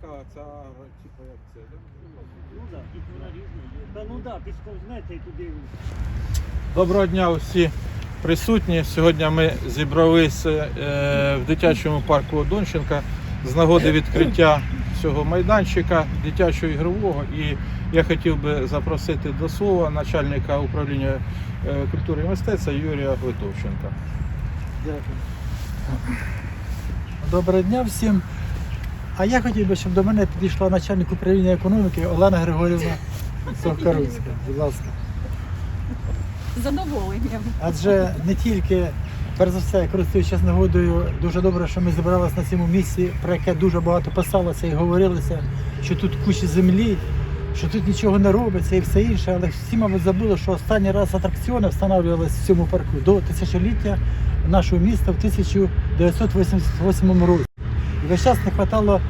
така ця, типу як це, да? Ну так, тут вона різна є. Та ну так, підсковзнете і туди. Доброго дня усі присутні. Сьогодні ми зібралися е, в дитячому парку Одонченка з нагоди відкриття цього майданчика дитячого ігрового. І я хотів би запросити до слова начальника управління е, культури і мистецтва Юрія Литовченка. Дякую. Доброго дня всім. А я хотів би, щоб до мене підійшла начальник управління економіки Олена Григорівна Совкаруцька. Будь ласка. Задоволенням. Адже не тільки, перш за все, користуючись нагодою, дуже добре, що ми зібралися на цьому місці, про яке дуже багато писалося і говорилося, що тут куча землі, що тут нічого не робиться і все інше. Але всі, мабуть, забули, що останній раз атракціони встановлювалися в цьому парку до тисячоліття нашого міста в 1988 році. І весь час не вистачало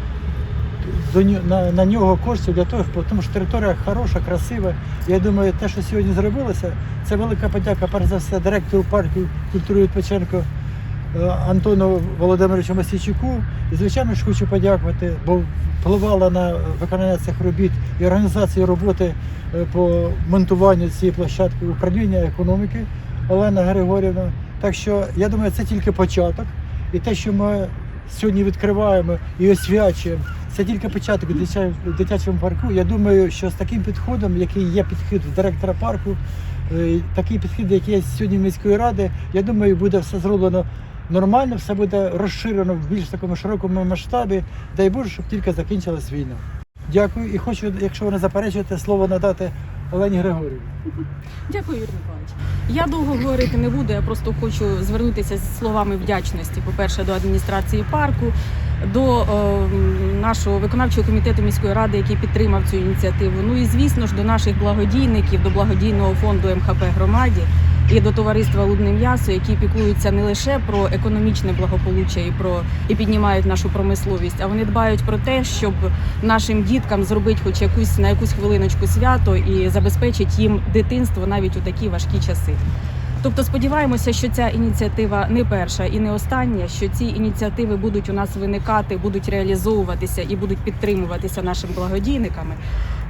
до на, на нього коштів для того, тому що територія хороша, красива. Я думаю, те, що сьогодні зробилося, це велика подяка, перш за все, директору парку культури відпочинку е, Антону Володимировичу Масійчуку. І, звичайно ж, хочу подякувати, бо впливала на виконання цих робіт і організацію роботи е, по монтуванню цієї площадки управління економіки Олена Григорівна. Так що я думаю, це тільки початок. І те, що ми сьогодні відкриваємо і освячуємо, це тільки початок в дитячому парку. Я думаю, що з таким підходом, який є підхід директора парку, е, такий підхід, який є сьогодні в міської ради, я думаю, буде все зроблено нормально, все буде розширено в більш такому широкому масштабі. Дай Боже, щоб тільки закінчилась війна. Дякую і хочу, якщо ви не заперечуєте, слово надати Олені Григорівні. Дякую, Юрій Миколаївич. Я довго говорити не буду. Я просто хочу звернутися з словами вдячності. По-перше, до адміністрації парку, до е, нашого виконавчого комітету міської ради, який підтримав цю ініціативу. Ну і звісно ж до наших благодійників, до благодійного фонду МХП громаді і до товариства Лудне м'ясо, які піклуються не лише про економічне благополуччя і про і піднімають нашу промисловість, а вони дбають про те, щоб нашим діткам зробити хоч якусь на якусь хвилиночку свято і забезпечить їм дитинство навіть у такі важкі часи. Тобто сподіваємося, що ця ініціатива не перша і не остання, що ці ініціативи будуть у нас виникати, будуть реалізовуватися і будуть підтримуватися нашими благодійниками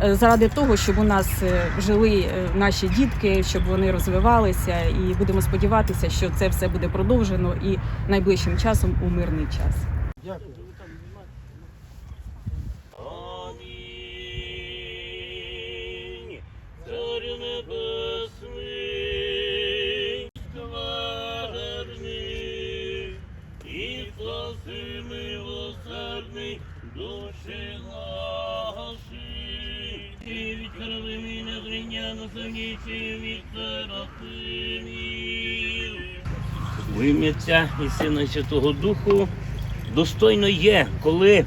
заради того, щоб у нас е, жили е, наші дітки, щоб вони розвивалися, і будемо сподіватися, що це все буде продовжено і найближчим часом у мирний час. Дякую. Милосердний душі від серафимів. Ім'я і Сина Святого Духу достойно є, коли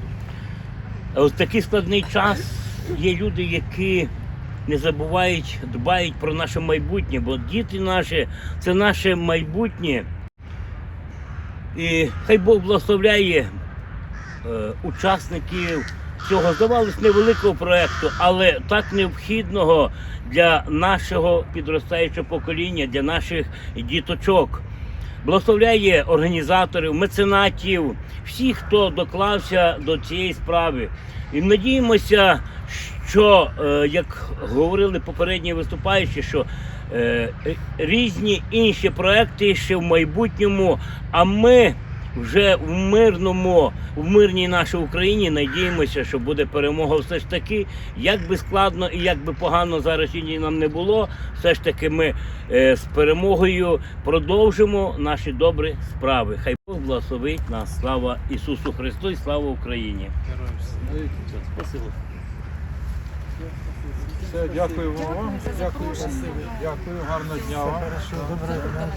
в такий складний час є люди, які не забувають, дбають про наше майбутнє, бо діти наші це наше майбутнє. І хай Бог благословляє е, учасників цього, здавалось, невеликого проєкту, але так необхідного для нашого підростаючого покоління, для наших діточок. Благословляє організаторів, меценатів, всіх, хто доклався до цієї справи. І надіємося, що, е, як говорили попередні виступаючі, що е, різні інші проекти ще в майбутньому, а ми вже в мирному, в мирній нашій Україні надіємося, що буде перемога все ж таки. Як би складно і як би погано зараз сьогодні нам не було, все ж таки ми е, з перемогою продовжимо наші добрі справи. Хай Бог благословить нас. Слава Ісусу Христу і слава Україні. Спасибо. Все, дякую вам. Дякую, дякую, гарного дня вам.